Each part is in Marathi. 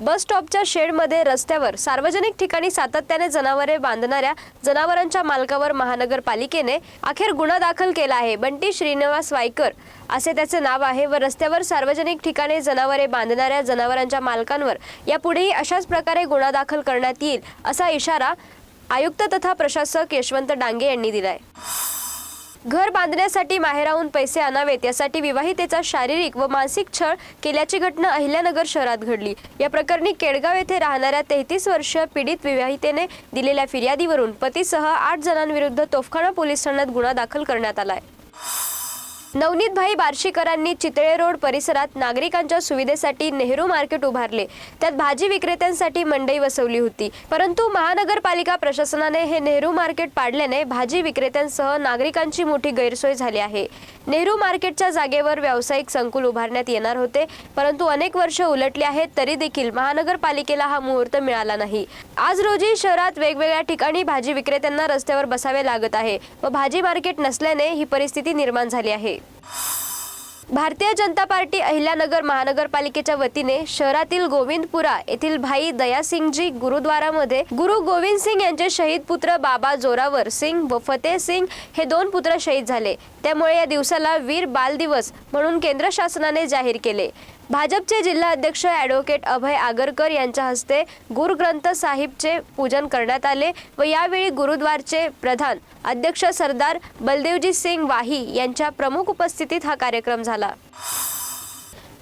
बस स्टॉपच्या शेडमध्ये रस्त्यावर सार्वजनिक ठिकाणी सातत्याने जनावरे बांधणाऱ्या जनावरांच्या मालकावर महानगरपालिकेने अखेर गुन्हा दाखल केला आहे. बंटी श्रीनिवास वायकर असे त्याचे नाव आहे व रस्त्यावर सार्वजनिक ठिकाणी जनावरे बांधणाऱ्या जनावरांच्या मालकांवर यापुढेही अशाच प्रकारे गुन्हा दाखल करण्यात येईल असा इशारा आयुक्त तथा प्रशासक यशवंत डांगे यांनी दिलाय. घर बांधण्यासाठी माहेराहून पैसे आणावेत यासाठी विवाहितेचा शारीरिक व मानसिक छळ केल्याची घटना अहिल्यानगर शहरात घडली. या प्रकरणी केडगाव येथे राहणाऱ्या तेहतीस वर्ष पीडित विवाहितेने दिलेल्या फिर्यादीवरून पतीसह आठ जणांविरुद्ध तोफखाना पोलीस ठाण्यात गुन्हा दाखल करण्यात आलाय. नवनीत भाई बार्शीकरांनी चितळे रोड परिसरात नागरिकांच्या सुविधेसाठी नेहरू मार्केट उभारले. त्यात भाजी विक्रेत्यांसाठी मंडई बसवली होती. परंतु महानगरपालिका प्रशासनाने हे नेहरू मार्केट पाडल्याने भाजी विक्रेत्यांसह नागरिकांची मोठी गैरसोय झाली आहे. नेहरू मार्केटच्या जागेवर व्यावसायिक संकुल उभारण्यात येणार होते. परंतु अनेक वर्ष उलटली आहेत तरी देखील महानगरपालिकेला हा मुहूर्त मिळाला नाही. आज रोजी शहरात वेगवेगळ्या ठिकाणी भाजी विक्रेत्यांना रस्त्यावर बसावे लागत आहे व भाजी मार्केट नसल्याने ही परिस्थिती निर्माण झाली आहे. भारतीय जनता पार्टी अहिल्यानगर महानगरपालिकेच्या वतीने शहरातील गोविंदपुरा येथील भाई दयासिंगजी गुरुद्वारामध्ये गुरु गोविंद सिंग यांचे शहीद पुत्र बाबा जोरावर सिंग व फतेह सिंग हे दोन पुत्र शहीद झाले. त्यामुळे या दिवसाला वीर बाल दिवस म्हणून केंद्र शासनाने जाहीर केले. भाजपचे जिल्हा अध्यक्ष ॲडव्होकेट अभय आगरकर यांच्या हस्ते गुरुग्रंथ साहिबचे पूजन करण्यात आले व यावेळी गुरुद्वारचे प्रधान अध्यक्ष सरदार बलदेवजी सिंग वाही यांच्या प्रमुख उपस्थितीत हा कार्यक्रम झाला.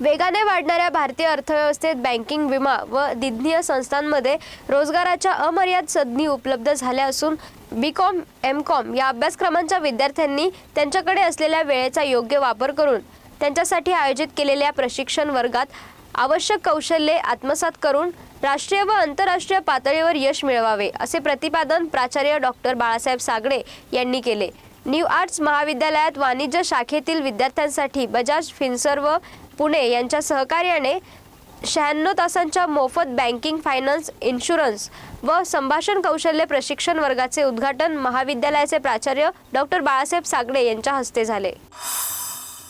वेगाने वाढणाऱ्या भारतीय अर्थव्यवस्थेत बँकिंग विमा व दिज्ञीय संस्थांमध्ये रोजगाराच्या अमर्याद संधी उपलब्ध झाल्या असून बी कॉम एम कॉम या अभ्यासक्रमांच्या विद्यार्थ्यांनी त्यांच्याकडे असलेल्या वेळेचा योग्य वापर करून त्यांच्यासाठी आयोजित केलेल्या प्रशिक्षण वर्गात आवश्यक कौशल्ये आत्मसात करून राष्ट्रीय व आंतरराष्ट्रीय पातळीवर यश मिळवावे असे प्रतिपादन प्राचार्य डॉक्टर बाळासाहेब सागडे यांनी केले. न्यू आर्ट्स महाविद्यालयात वाणिज्य शाखेतील विद्यार्थ्यांसाठी बजाज फिन्सर्व पुणे यांच्या सहकार्याने शहाण्णव तासांच्या मोफत बँकिंग फायनान्स इन्शुरन्स व संभाषण कौशल्य प्रशिक्षण वर्गाचे उद्घाटन महाविद्यालयाचे प्राचार्य डॉक्टर बाळासाहेब सागडे यांच्या हस्ते झाले.